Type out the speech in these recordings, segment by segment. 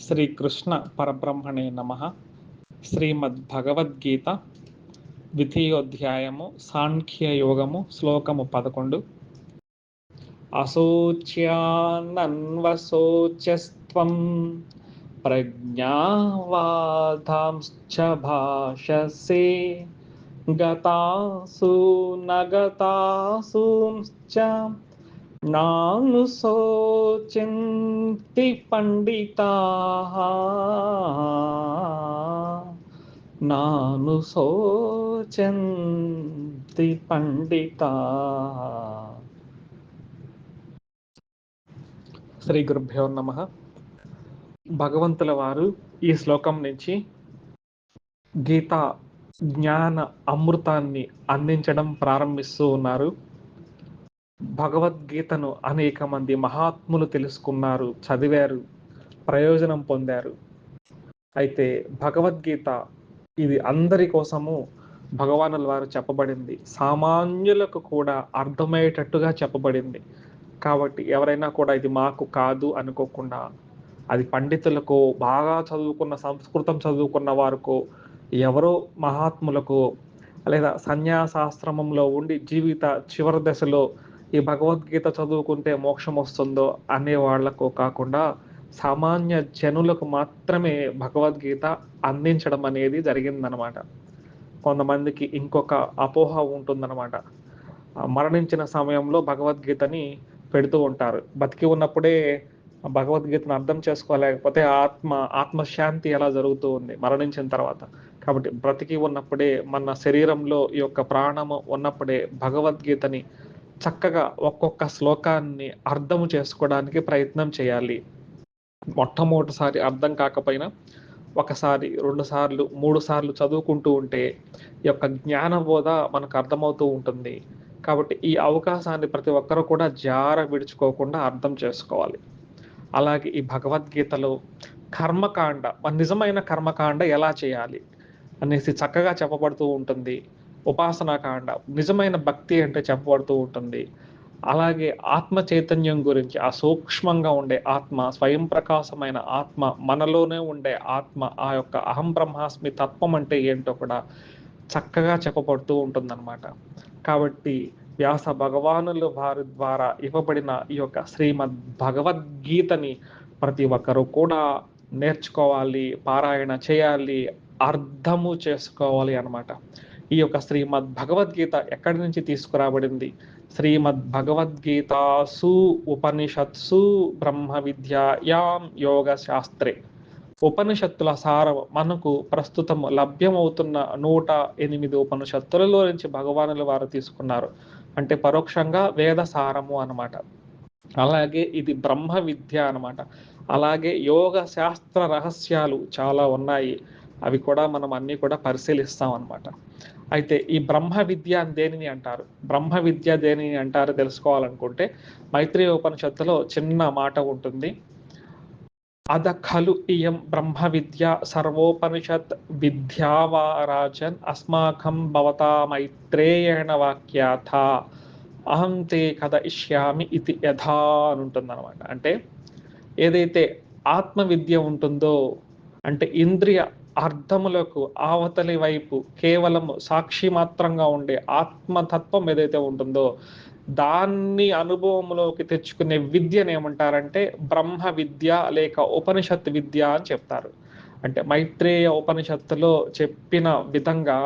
శ్రీకృష్ణ పరబ్రహ్మణే నమ. శ్రీమద్భగవద్గీత ద్వితీయోధ్యాయము సాంఖ్యయోగము శ్లోకము పదకొండు. అశోచ్యానన్వశోచ్యస్త్వం ప్రజ్ఞావాధాంశ్చ భాషసే. గతాసు నగతాసూంశ్చ నాను సోచింతి పండితా నానుశోచంతి పండితా శ్రీ గురుభ్యో నమ. భగవంతుల వారు ఈ శ్లోకం నుంచి గీత జ్ఞాన అమృతాన్ని అందించడం ప్రారంభిస్తూ ఉన్నారు. భగవద్గీతను అనేక మంది మహాత్ములు తెలుసుకున్నారు చదివారు ప్రయోజనం పొందారు. అయితే భగవద్గీత ఇది అందరి కోసము భగవానుల వారు చెప్పబడింది. సామాన్యులకు కూడా అర్థమయ్యేటట్టుగా చెప్పబడింది. కాబట్టి ఎవరైనా కూడా ఇది మాకు కాదు అనుకోకుండా అది పండితులకు బాగా చదువుకున్న సంస్కృతం చదువుకున్న వారికో ఎవరో మహాత్ములకు లేదా సన్యాసాశ్రమంలో ఉండి జీవిత చివరి దశలో ఈ భగవద్గీత చదువుకుంటే మోక్షం వస్తుందో అనే వాళ్ళకు కాకుండా సామాన్య జనులకు మాత్రమే భగవద్గీత అందించడం అనేది జరిగిందనమాట కొంతమందికి ఇంకొక అపోహ ఉంటుందన్నమాట. మరణించిన సమయంలో భగవద్గీతని పెడుతూ ఉంటారు. బతికి ఉన్నప్పుడే భగవద్గీతను అర్థం చేసుకోలేకపోతే ఆత్మ ఆత్మశాంతి ఎలా జరుగుతూ ఉంది? మరణించిన తర్వాత. కాబట్టి బ్రతికి ఉన్నప్పుడే మన శరీరంలో ఈ యొక్క ప్రాణము ఉన్నప్పుడే భగవద్గీతని చక్కగా ఒక్కొక్క శ్లోకాన్ని అర్థము చేసుకోవడానికి ప్రయత్నం చేయాలి. మొట్టమొదటిసారి అర్థం కాకపోయినా ఒకసారి రెండు సార్లు మూడు సార్లు చదువుకుంటూ ఉంటే ఈ యొక్క జ్ఞానబోధ మనకు అర్థమవుతూ ఉంటుంది. కాబట్టి ఈ అవకాశాన్ని ప్రతి ఒక్కరూ కూడా జార విడుచుకోకుండా అర్థం చేసుకోవాలి. అలాగే ఈ భగవద్గీతలో కర్మకాండ నిజమైన కర్మకాండ ఎలా చేయాలి అనేసి చక్కగా చెప్పబడుతూ ఉంటుంది. ఉపాసనాకాండ నిజమైన భక్తి అంటే చెప్పబడుతూ ఉంటుంది. అలాగే ఆత్మ చైతన్యం గురించి ఆ సూక్ష్మంగా ఉండే ఆత్మ స్వయం ప్రకాశమైన ఆత్మ మనలోనే ఉండే ఆత్మ ఆ యొక్క అహం బ్రహ్మాస్మి తత్వం అంటే ఏంటో కూడా చక్కగా చెప్పబడుతూ ఉంటుందన్నమాట. కాబట్టి వ్యాస భగవానులు వారి ద్వారా ఇవ్వబడిన ఈ యొక్క శ్రీమద్ భగవద్గీతని ప్రతి ఒక్కరూ కూడా నేర్చుకోవాలి పారాయణ చేయాలి అర్థము చేసుకోవాలి అనమాట ఈ యొక్క శ్రీమద్ భగవద్గీత ఎక్కడి నుంచి తీసుకురాబడింది? శ్రీమద్ భగవద్గీతాసు ఉపనిషత్సు బ్రహ్మ విద్యాయాం యోగ శాస్త్రే. ఉపనిషత్తుల సారం మనకు ప్రస్తుతం లభ్యమవుతున్న నూట ఎనిమిది ఉపనిషత్తులలో నుంచి భగవానుల వారు తీసుకున్నారు. అంటే పరోక్షంగా వేద సారము అనమాట అలాగే ఇది బ్రహ్మ విద్య అనమాట అలాగే యోగ శాస్త్ర రహస్యాలు చాలా ఉన్నాయి. అవి కూడా మనం అన్ని కూడా పరిశీలిస్తాం అనమాట అయితే ఈ బ్రహ్మ విద్య దేనిని అంటారు? బ్రహ్మ విద్య దేనిని అంటారు తెలుసుకోవాలనుకుంటే మైత్రి ఉపనిషత్తులో చిన్న మాట ఉంటుంది. అద ఖలు ఇయం బ్రహ్మ విద్య సర్వోపనిషత్ విద్యావారాజన్ అస్మాకం భవతా మైత్రేయణ వాక్యాథ అహం తే కథ ఇష్యామి ఇది యథా అని ఉంటుంది అనమాట అంటే ఏదైతే ఆత్మ విద్య ఉంటుందో అంటే ఇంద్రియ అర్థములకు ఆవతలి వైపు కేవలం సాక్షి మాత్రంగా ఉండే ఆత్మతత్వం ఏదైతే ఉంటుందో దాన్ని అనుభవంలోకి తెచ్చుకునే విద్యను ఏమంటారంటే బ్రహ్మ విద్య లేక ఉపనిషత్ విద్య అని చెప్తారు. అంటే మైత్రేయ ఉపనిషత్తులో చెప్పిన విధంగా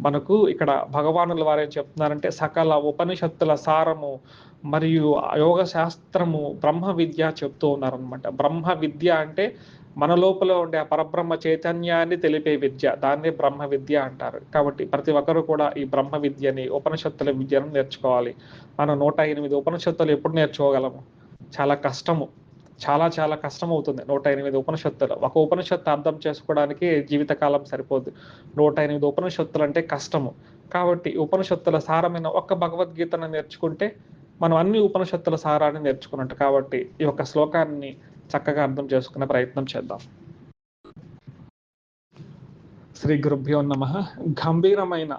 మనకు ఇక్కడ భగవానుల వారు ఏం చెప్తున్నారంటే సకల ఉపనిషత్తుల సారము మరియు యోగ శాస్త్రము బ్రహ్మ విద్య చెప్తూ ఉన్నారనమాట బ్రహ్మ విద్య అంటే మన లోపల ఉండే ఆ పరబ్రహ్మ చైతన్యాన్ని తెలిపే విద్య దాన్ని బ్రహ్మ విద్య అంటారు. కాబట్టి ప్రతి ఒక్కరు కూడా ఈ బ్రహ్మ విద్యని ఉపనిషత్తుల విద్యను నేర్చుకోవాలి. మనం నూట ఎనిమిది ఉపనిషత్తులు ఎప్పుడు నేర్చుకోగలము? చాలా కష్టము. చాలా చాలా కష్టం అవుతుంది నూట ఎనిమిది ఉపనిషత్తులు. ఒక ఉపనిషత్తు అర్థం చేసుకోవడానికి జీవితకాలం సరిపోదు నూట ఎనిమిది ఉపనిషత్తులు అంటే కష్టము. కాబట్టి ఉపనిషత్తుల సారమైన ఒక్క భగవద్గీతను నేర్చుకుంటే మనం అన్ని ఉపనిషత్తుల సారాన్ని నేర్చుకున్నట్టు. కాబట్టి ఈ యొక్క శ్లోకాన్ని చక్కగా అర్థం చేసుకునే ప్రయత్నం చేద్దాం. శ్రీ గురుభ్యో నమ. గంభీరమైన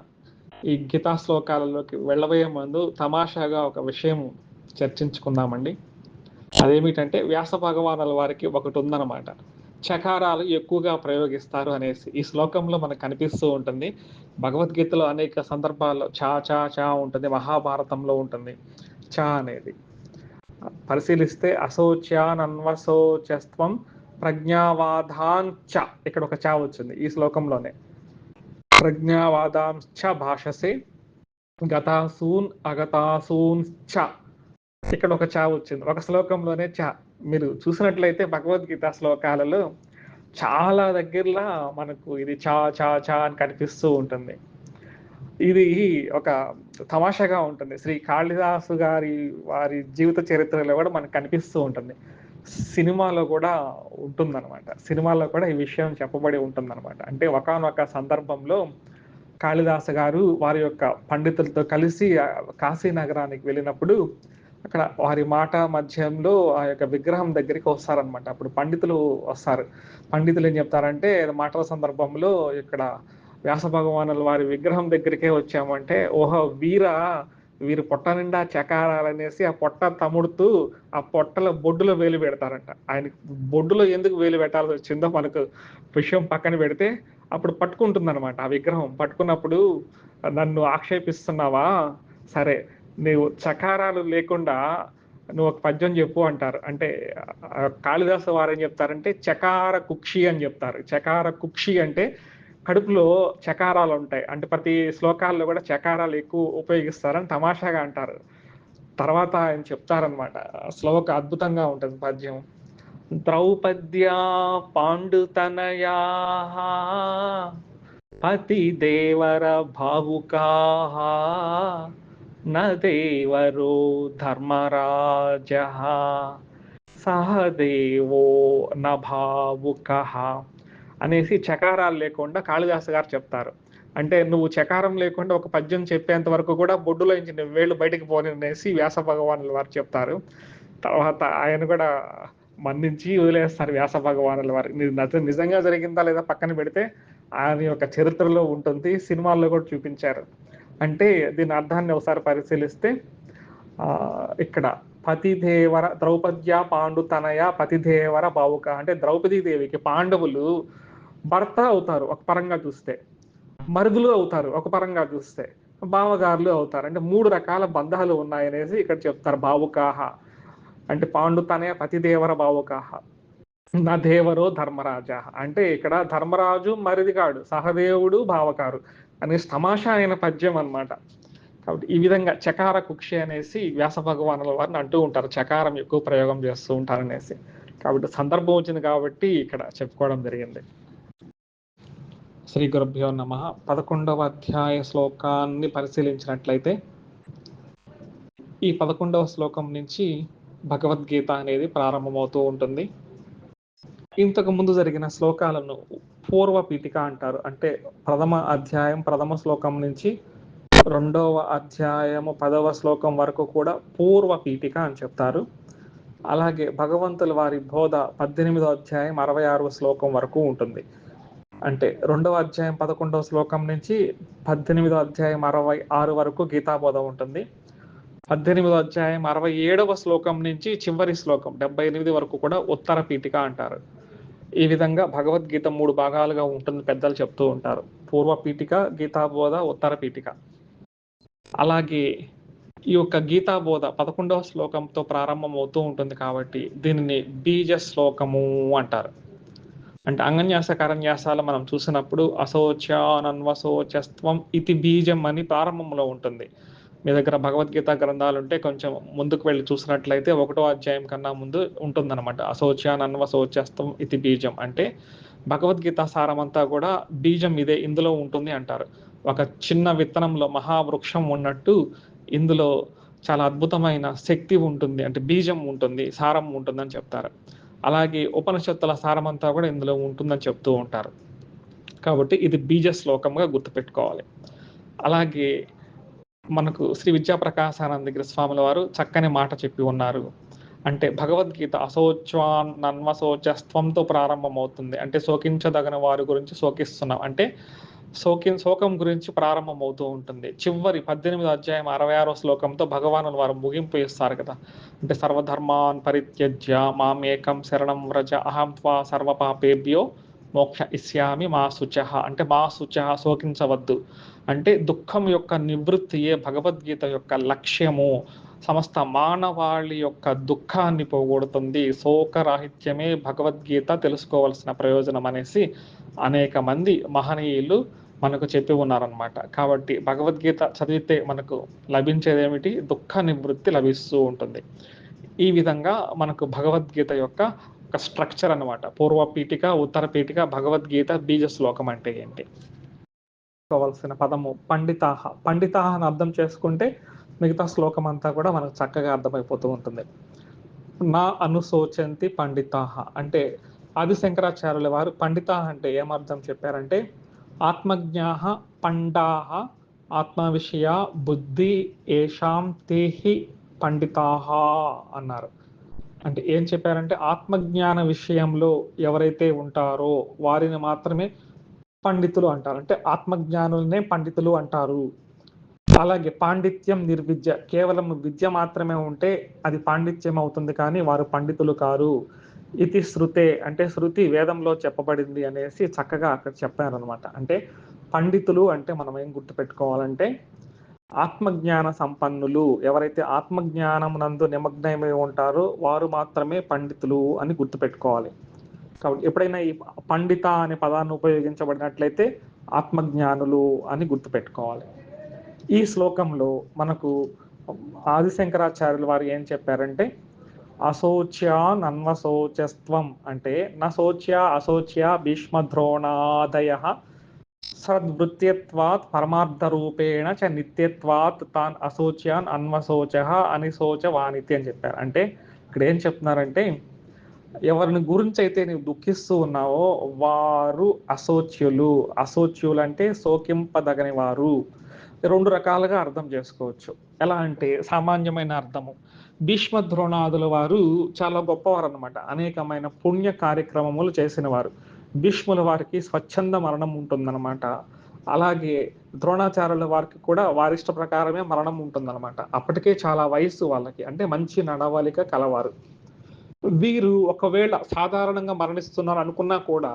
ఈ గీతా శ్లోకాలలోకి వెళ్ళబోయే ముందు తమాషాగా ఒక విషయం చర్చించుకుందామండి. అదేమిటంటే వ్యాస భగవానుల వారికి ఒకటి ఉందన్నమాట చకారాలు ఎక్కువగా ప్రయోగిస్తారు అనేసి ఈ శ్లోకంలో మనకు కనిపిస్తూ ఉంటుంది. భగవద్గీతలో అనేక సందర్భాల్లో చా చా చా ఉంటుంది మహాభారతంలో ఉంటుంది. చా అనేది. పరిశీలిస్తే అశోచ్యానన్వశోచస్త్వం ప్రజ్ఞావాదాంచ ఇక్కడ ఒక చా వచ్చింది ఈ శ్లోకంలోనే. ప్రజ్ఞావాదాంశ భాషసే గతాసూన్ అగతాసూన్ చ ఇక్కడ ఒక చా వచ్చింది. ఒక శ్లోకంలోనే చా. మీరు చూసినట్లయితే భగవద్గీత శ్లోకాలలో చాలా దగ్గరలో మనకు ఇది చా చా చా అని కనిపిస్తూ ఉంటుంది. ఇది ఒక తమాషాగా ఉంటుంది. శ్రీ కాళిదాసు గారి వారి జీవిత చరిత్రలో కూడా మనకు కనిపిస్తూ ఉంటుంది. సినిమాలో కూడా ఉంటుందన్నమాట. సినిమాలో కూడా ఈ విషయం చెప్పబడి ఉంటుందన్నమాట. అంటే ఒకనొక సందర్భంలో కాళిదాసు గారు వారి యొక్క పండితులతో కలిసి కాశీ నగరానికి వెళ్ళినప్పుడు అక్కడ వారి మాట మధ్యంలో ఆ యొక్క విగ్రహం దగ్గరికి వస్తారనమాట అప్పుడు పండితులు వస్తారు. పండితులు ఏం చెప్తారంటే మాటల సందర్భంలో ఇక్కడ వ్యాస భగవానులు వారి విగ్రహం దగ్గరికే వచ్చామంటే ఓహో వీర వీరు పొట్ట నిండా చకారాలనేసి ఆ పొట్ట తముడుతూ ఆ పొట్టల బొడ్డులో వేలు పెడతారంట. ఆయన బొడ్డులో ఎందుకు వేలు పెట్టాల్సి వచ్చిందో మనకు విషయం పక్కన పెడితే అప్పుడు పట్టుకుంటుంది అనమాట ఆ విగ్రహం. పట్టుకున్నప్పుడు నన్ను ఆక్షేపిస్తున్నావా? సరే నీవు చకారాలు లేకుండా నువ్వు ఒక పద్యం చెప్పు అంటారు. అంటే కాళిదాసు వారు ఏం చెప్తారంటే చకార కుక్షి అని చెప్తారు. చకార కుక్షి అంటే కడుపులో చకారాలు ఉంటాయి. అంటే ప్రతి శ్లోకాల్లో కూడా చకారాలు ఎక్కువ ఉపయోగిస్తారని తమాషాగా అంటారు. తర్వాత ఆయన చెప్తారనమాట శ్లోక అద్భుతంగా ఉంటుంది పద్యం. ద్రౌపద్యా పాండుతనయా పతి దేవర భావుకా నేవరో ధర్మరాజ సహదేవో నభావుక అనేసి చకారాలు లేకుండా కాళిదాసు గారు చెప్తారు. అంటే నువ్వు చకారం లేకుండా ఒక పద్యం చెప్పేంత వరకు కూడా బొడ్డులో నుంచి నువ్వు వేళ్ళు బయటకు పోనేసి వ్యాస భగవానుల వారు చెప్తారు. తర్వాత ఆయన కూడా మన్నించి వదిలేస్తారు వ్యాస భగవానుల వారు. నిజంగా జరిగిందా లేదా పక్కన పెడితే ఆయన యొక్క చరిత్రలో ఉంటుంది సినిమాల్లో కూడా చూపించారు. అంటే దీని అర్థాన్ని ఒకసారి పరిశీలిస్తే ఇక్కడ పతిదేవర ద్రౌపద్య పాండు తనయ పతిదేవర బావుక. అంటే ద్రౌపదీ దేవికి పాండవులు భర్త అవుతారు ఒక పరంగా చూస్తే. మరుదులు అవుతారు ఒక పరంగా చూస్తే. బావగారులు అవుతారు. అంటే మూడు రకాల బంధాలు ఉన్నాయనేసి ఇక్కడ చెప్తారు బావుకాహ. అంటే పాండు తనే పతిదేవర బావుకాహ. నా దేవరో ధర్మరాజ. అంటే ఇక్కడ ధర్మరాజు మరిదిగాడు సహదేవుడు భావకారు అనేసి తమాషా అయిన పద్యం అనమాట కాబట్టి ఈ విధంగా చకార కుక్షి అనేసి వ్యాస భగవానుల వారిని అంటూ ఉంటారు. చకారం ఎక్కువ ప్రయోగం చేస్తూ ఉంటారు అనేసి కాబట్టి సందర్భం వచ్చింది కాబట్టి ఇక్కడ చెప్పుకోవడం జరిగింది. శ్రీ గురుభ్యో నమ. పదకొండవ అధ్యాయ శ్లోకాన్ని పరిశీలించినట్లయితే ఈ పదకొండవ శ్లోకం నుంచి భగవద్గీత అనేది ప్రారంభమవుతూ ఉంటుంది. ఇంతకు ముందు జరిగిన శ్లోకాలను పూర్వ పీఠిక అంటారు. అంటే ప్రథమ అధ్యాయం ప్రథమ శ్లోకం నుంచి రెండవ అధ్యాయము పదవ శ్లోకం వరకు కూడా పూర్వ పీఠిక అని చెప్తారు. అలాగే భగవంతుల వారి బోధ పద్దెనిమిదో అధ్యాయం అరవై ఆరవ శ్లోకం వరకు ఉంటుంది. అంటే రెండవ అధ్యాయం పదకొండవ శ్లోకం నుంచి పద్దెనిమిదో అధ్యాయం అరవై ఆరు వరకు గీతాబోధ ఉంటుంది. పద్దెనిమిదో అధ్యాయం అరవై ఏడవ శ్లోకం నుంచి చివరి శ్లోకం డెబ్బై ఎనిమిది వరకు కూడా ఉత్తర పీఠిక అంటారు. ఈ విధంగా భగవద్గీత మూడు భాగాలుగా ఉంటుంది పెద్దలు చెప్తూ ఉంటారు. పూర్వ పీఠిక గీతాబోధ ఉత్తర పీఠిక. అలాగే ఈ యొక్క గీతాబోధ పదకొండవ శ్లోకంతో ప్రారంభం అవుతూ ఉంటుంది కాబట్టి దీనిని బీజ శ్లోకము అంటారు. అంటే అంగన్యాస కరన్యాసాలు మనం చూసినప్పుడు అశోచానన్వశోచస్త్వం ఇది బీజం అని ప్రారంభంలో ఉంటుంది. మీ దగ్గర భగవద్గీత గ్రంథాలు ఉంటే కొంచెం ముందుకు వెళ్ళి చూసినట్లయితే ఒకటో అధ్యాయం కన్నా ముందు ఉంటుందన్నమాట. అశోచ అన్వశోచ్యస్తం ఇది బీజం అంటే భగవద్గీత సారం అంతా కూడా బీజం ఇదే ఇందులో ఉంటుంది అంటారు. ఒక చిన్న విత్తనంలో మహావృక్షం ఉన్నట్టు ఇందులో చాలా అద్భుతమైన శక్తి ఉంటుంది. అంటే బీజం ఉంటుంది సారం ఉంటుంది అని చెప్తారు. అలాగే ఉపనిషత్తుల సారమంతా కూడా ఇందులో ఉంటుందని చెప్తూ ఉంటారు. కాబట్టి ఇది బీజ శ్లోకంగా గుర్తుపెట్టుకోవాలి. అలాగే మనకు శ్రీ విద్యాప్రకాశానందగిరి స్వాముల వారు చక్కని మాట చెప్పి ఉన్నారు. అంటే భగవద్గీత అశోచ్వాన్నన్వశోచస్త్వంతో ప్రారంభమవుతుంది. అంటే శోకించదగిన వారి గురించి శోకిస్తున్నాం. అంటే శోకి శోకం గురించి ప్రారంభమవుతూ ఉంటుంది. చివరి పద్దెనిమిది అధ్యాయం అరవై ఆరో శ్లోకంతో భగవాను వారు ముగింపు ఇస్తారు కదా. అంటే సర్వధర్మాన్ పరిత్యజ్య మామేకం శరణం వ్రజ అహం త్వా సర్వపాపేభ్యో మోక్ష ఇస్యామి మా శుచ. అంటే మా శుచ శోకించవద్దు. అంటే దుఃఖం యొక్క నివృత్తియే భగవద్గీత యొక్క లక్ష్యము. సమస్త మానవాళి యొక్క దుఃఖాన్ని పోగొడుతుంది. శోకరాహిత్యమే భగవద్గీత తెలుసుకోవాల్సిన ప్రయోజనం అనేసి అనేక మంది మహనీయులు మనకు చెప్పి ఉన్నారనమాట కాబట్టి భగవద్గీత చదివితే మనకు లభించేది ఏమిటి దుఃఖ నివృత్తి లభిస్తూ ఉంటుంది. ఈ విధంగా మనకు భగవద్గీత యొక్క ఒక స్ట్రక్చర్ అనమాట పూర్వ పీఠిక ఉత్తర పీఠిక భగవద్గీత బీజ శ్లోకం అంటే ఏంటి? కావాల్సిన పదము పండితాహ. పండితాహ అని అర్థం చేసుకుంటే మిగతా శ్లోకం అంతా కూడా మనకు చక్కగా అర్థమైపోతూ ఉంటుంది. నా అనుశోచంతి పండితాహ. అంటే ఆది శంకరాచార్యుల వారు పండిత అంటే ఏమర్థం చెప్పారంటే ఆత్మజ్ఞాహ పండాహ ఆత్మ విషయ బుద్ధి ఏషాం తేహి పండితాహ అన్నారు. అంటే ఏం చెప్పారంటే ఆత్మజ్ఞాన విషయంలో ఎవరైతే ఉంటారో వారిని మాత్రమే పండితులు అంటారు. అంటే ఆత్మజ్ఞానులనే పండితులు అంటారు. అలాగే పాండిత్యం నిర్విద్య కేవలం విద్య మాత్రమే ఉంటే అది పాండిత్యం అవుతుంది కానీ వారు పండితులు కారు. ఇది శృతే అంటే శృతి వేదంలో చెప్పబడింది అనేసి చక్కగా అక్కడ చెప్పారనమాట అంటే పండితులు అంటే మనం ఏం గుర్తుపెట్టుకోవాలంటే ఆత్మజ్ఞాన సంపన్నులు. ఎవరైతే ఆత్మజ్ఞానం నందు నిమగ్నమై ఉంటారో వారు మాత్రమే పండితులు అని గుర్తుపెట్టుకోవాలి. కాబట్టి ఎప్పుడైనా ఈ పండిత అనే పదాన్ని ఉపయోగించబడినట్లయితే ఆత్మజ్ఞానులు అని గుర్తుపెట్టుకోవాలి. ఈ శ్లోకంలో మనకు ఆదిశంకరాచార్యులు వారు ఏం చెప్పారంటే అశోచ్యాన్ అన్వశోచస్త్వం అంటే నశోచ్య అశోచ్య భీష్మద్రోణాదయ సద్వృత్యత్వాత్ పరమార్థ రూపేణ చ నిత్యత్వాత్ తాన్ అశోచ్యాన్ అన్వశోచ అనిశోచ వానితి అని చెప్పారు. అంటే ఇక్కడ ఏం చెప్తున్నారంటే ఎవరిని గురించి అయితే నీవు దుఃఖిస్తూ ఉన్నావో వారు అశోచ్యులు. అశోచ్యులు అంటే శోకింపదగని వారు రెండు రకాలుగా అర్థం చేసుకోవచ్చు. ఎలా అంటే సామాన్యమైన అర్థము. భీష్మ ద్రోణాదుల వారు చాలా గొప్పవారు అనమాట అనేకమైన పుణ్య కార్యక్రమములు చేసిన వారు భీష్ముల వారికి స్వచ్ఛంద మరణం ఉంటుందన్నమాట. అలాగే ద్రోణాచార్యుల వారికి కూడా వారిష్ట ప్రకారమే మరణం ఉంటుందన్నమాట. అప్పటికే చాలా వయస్సు వాళ్ళకి అంటే మంచి నడవలిక కలవారు. వీరు ఒకవేళ సాధారణంగా మరణిస్తున్నారు అనుకున్నా కూడా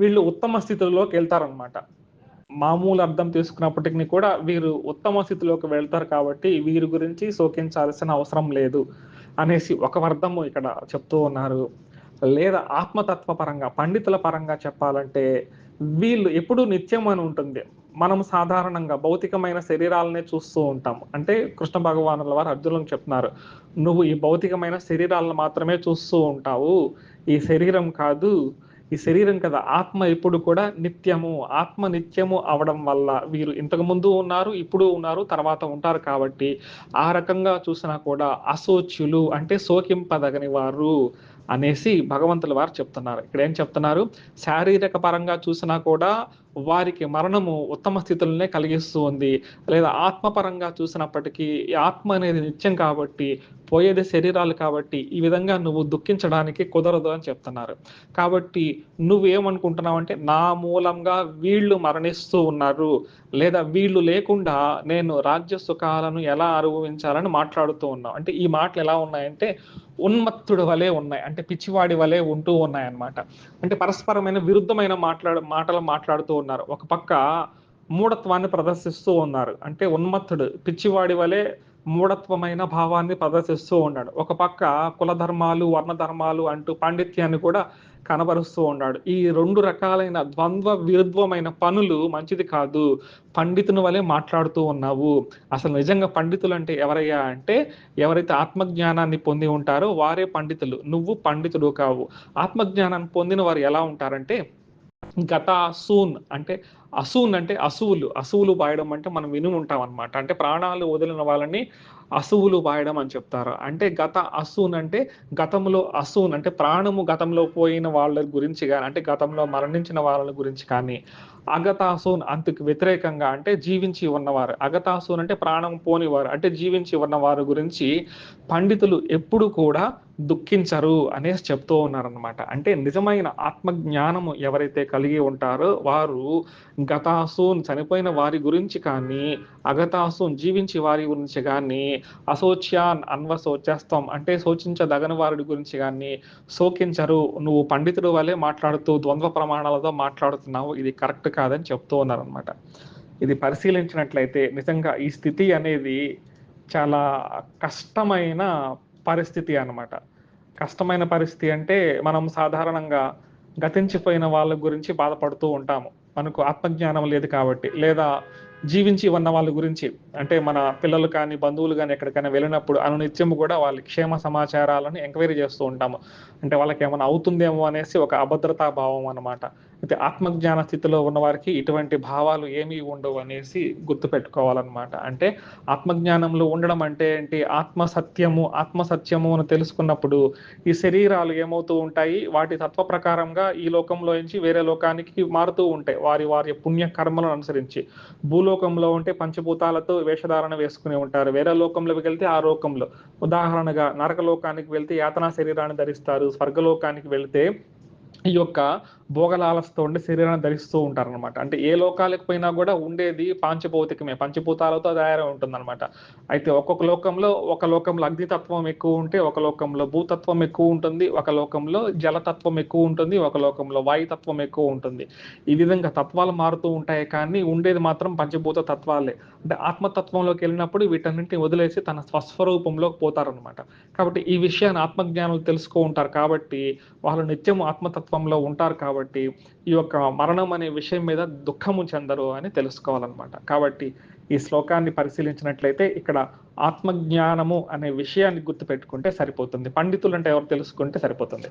వీళ్ళు ఉత్తమ స్థితిలోకి వెళ్తారనమాట మామూలు అర్థం తీసుకున్నప్పటికీ కూడా వీరు ఉత్తమ స్థితిలోకి వెళ్తారు కాబట్టి వీరి గురించి శోకించాల్సిన అవసరం లేదు అనేసి ఒక వర్ధము ఇక్కడ చెప్తూ ఉన్నారు. లేదా ఆత్మతత్వ పరంగా పండితుల పరంగా చెప్పాలంటే వీళ్ళు ఎప్పుడు నిత్యం అని ఉంటుంది. మనం సాధారణంగా భౌతికమైన శరీరాలనే చూస్తూ ఉంటాం. అంటే కృష్ణ భగవానుల వారు అర్జునులకు చెప్తున్నారు నువ్వు ఈ భౌతికమైన శరీరాలను మాత్రమే చూస్తూ ఉంటావు. ఈ శరీరం కాదు. ఈ శరీరం కదా ఆత్మ ఎప్పుడు కూడా నిత్యము ఆత్మ నిత్యము అవడం వల్ల వీరు ఇంతకు ముందు ఉన్నారు ఇప్పుడు ఉన్నారు తర్వాత ఉంటారు కాబట్టి ఆ రకంగా చూసినా కూడా అశోచ్యులు అంటే శోకింపదగని వారు. అనేసి భగవంతుల వారు చెప్తున్నారు. ఇక్కడ ఏం చెప్తున్నారు? శారీరక పరంగా చూసినా కూడా వారికి మరణము ఉత్తమ స్థితులనే కలిగిస్తూ ఉంది. లేదా ఆత్మపరంగా చూసినప్పటికీ ఈ ఆత్మ అనేది నిత్యం కాబట్టి పోయేది శరీరాలు కాబట్టి ఈ విధంగా నువ్వు దుఃఖించడానికి కుదరదు అని చెప్తున్నారు. కాబట్టి నువ్వేమనుకుంటున్నావు అంటే నా మూలంగా వీళ్ళు మరణిస్తూ ఉన్నారు. లేదా వీళ్ళు లేకుండా నేను రాజ్య సుఖాలను ఎలా అనుభవించాలని మాట్లాడుతూ ఉన్నావు? అంటే ఈ మాటలు ఎలా ఉన్నాయంటే ఉన్మత్తుడు వలె ఉన్నాయి. అంటే పిచ్చివాడి వలె ఉంటూ ఉన్నాయన్నమాట. అంటే పరస్పరమైన విరుద్ధమైన మాట్లాడ మాటలు మాట్లాడుతూ ఉన్నారు. ఒక పక్క మూఢత్వాన్ని ప్రదర్శిస్తూ ఉన్నారు. అంటే ఉన్మత్తుడు పిచ్చివాడి వలె మూఢత్వమైన భావాన్ని ప్రదర్శిస్తూ ఉన్నాడు. ఒక పక్క కుల ధర్మాలు వర్ణ ధర్మాలు అంటూ పాండిత్యాన్ని కూడా కనబరుస్తూ ఉన్నాడు. ఈ రెండు రకాలైన ద్వంద్వ విరుద్ధమైన పనులు మంచిది కాదు. పండితుని వలె మాట్లాడుతూ ఉన్నావు. అసలు నిజంగా పండితులు అంటే ఎవరయ్యా అంటే ఎవరైతే ఆత్మజ్ఞానాన్ని పొంది ఉంటారో వారే పండితులు. నువ్వు పండితుడు కావు. ఆత్మజ్ఞానాన్ని పొందిన వారు ఎలా ఉంటారంటే గత సూన్ అంటే అసూన్ అంటే అసువులు అసువులు బాయడం అంటే మనం విని ఉంటాం అనమాట అంటే ప్రాణాలు వదిలిన వాళ్ళని అసువులు బాయడం అని చెప్తారు. అంటే గత అసూన్ అంటే గతంలో అసూన్ అంటే ప్రాణము గతంలో పోయిన వాళ్ళ గురించి కానీ అంటే గతంలో మరణించిన వాళ్ళ గురించి కానీ అగతాసూన్ అంతకు వ్యతిరేకంగా అంటే జీవించి ఉన్నవారు. అగతాసూన్ అంటే ప్రాణం పోనివారు. అంటే జీవించి ఉన్నవారు గురించి పండితులు ఎప్పుడు కూడా దుఃఖించరు అనేసి చెప్తూ ఉన్నారనమాట అంటే నిజమైన ఆత్మజ్ఞానము ఎవరైతే కలిగి ఉంటారో వారు గతాసూన్ చనిపోయిన వారి గురించి కానీ అగతాసూన్ జీవించి వారి గురించి కానీ అశోచ్యాన్ అన్వశోచ్యస్తం అంటే శోచించదగని వారి గురించి కానీ శోకించరు. నువ్వు పండితుడు వలె మాట్లాడుతూ ద్వంద్వ ప్రమాణాలతో మాట్లాడుతున్నావు. ఇది కరెక్ట్ కాదని చెప్తూ ఉన్నారనమాట ఇది పరిశీలించినట్లయితే నిజంగా ఈ స్థితి అనేది చాలా కష్టమైన పరిస్థితి అన్నమాట. కష్టమైన పరిస్థితి అంటే మనం సాధారణంగా గతించిపోయిన వాళ్ళ గురించి బాధపడుతూ ఉంటాము. మనకు ఆత్మజ్ఞానం లేదు కాబట్టి లేదా జీవించి ఉన్న వాళ్ళ గురించి అంటే మన పిల్లలు కానీ బంధువులు కానీ ఎక్కడికైనా వెళ్ళినప్పుడు అనునిత్యం కూడా వాళ్ళ క్షేమ సమాచారాలను ఎంక్వైరీ చేస్తూ ఉంటాము. అంటే వాళ్ళకి ఏమైనా అవుతుందేమో అనేసి ఒక అభద్రతా భావం అనమాట అయితే ఆత్మజ్ఞాన స్థితిలో ఉన్న వారికి ఇటువంటి భావాలు ఏమీ ఉండవు అనేసి గుర్తుపెట్టుకోవాలన్నమాట. అంటే ఆత్మజ్ఞానంలో ఉండడం అంటే ఏంటి? ఆత్మ సత్యము ఆత్మ సత్యము అని తెలుసుకున్నప్పుడు ఈ శరీరాలు ఏమవుతూ ఉంటాయి? వాటి తత్వ ప్రకారంగా ఈ లోకంలో నుంచి వేరే లోకానికి మారుతూ ఉంటాయి. వారి వారి పుణ్య కర్మలను అనుసరించి భూలోకంలో ఉంటే పంచభూతాలతో వేషధారణ వేసుకుని ఉంటారు. వేరే లోకంలోకి వెళ్తే ఆ లోకంలో. ఉదాహరణగా నరక లోకానికి వెళ్తే యాతనా శరీరాన్ని ధరిస్తారు. స్వర్గలోకానికి వెళ్తే ఈ యొక్క భోగలాలస్తో ఉండే శరీరాన్ని ధరిస్తూ ఉంటారనమాట అంటే ఏ లోకాలకు పోయినా కూడా ఉండేది పాంచభౌతికమే. పంచభూతాలతో తయారై ఉంటుందన్నమాట. అయితే ఒక్కొక్క లోకంలో ఒక లోకంలో అగ్నితత్వం ఎక్కువ ఉంటే ఒక లోకంలో భూతత్వం ఎక్కువ ఉంటుంది. ఒక లోకంలో జలతత్వం ఎక్కువ ఉంటుంది. ఒక లోకంలో వాయుతత్వం ఎక్కువ ఉంటుంది. ఈ విధంగా తత్వాలు మారుతూ ఉంటాయి కానీ ఉండేది మాత్రం పంచభూత తత్వాలే. అంటే ఆత్మతత్వంలోకి వెళ్ళినప్పుడు వీటన్నింటిని వదిలేసి తన స్వస్వరూపంలోకి పోతారనమాట కాబట్టి ఈ విషయాన్ని ఆత్మజ్ఞానులు తెలుసుకో ఉంటారు కాబట్టి వాళ్ళు నిత్యం ఆత్మతత్వంలో ఉంటారు కాబట్టి కాబట్టి ఈ యొక్క మరణం అనే విషయం మీద దుఃఖము చెందరు అని తెలుసుకోవాలన్నమాట. కాబట్టి ఈ శ్లోకాన్ని పరిశీలించినట్లయితే ఇక్కడ ఆత్మజ్ఞానము అనే విషయాన్ని గుర్తుపెట్టుకుంటే సరిపోతుంది. పండితులు అంటే ఎవరు తెలుసుకుంటే సరిపోతుంది.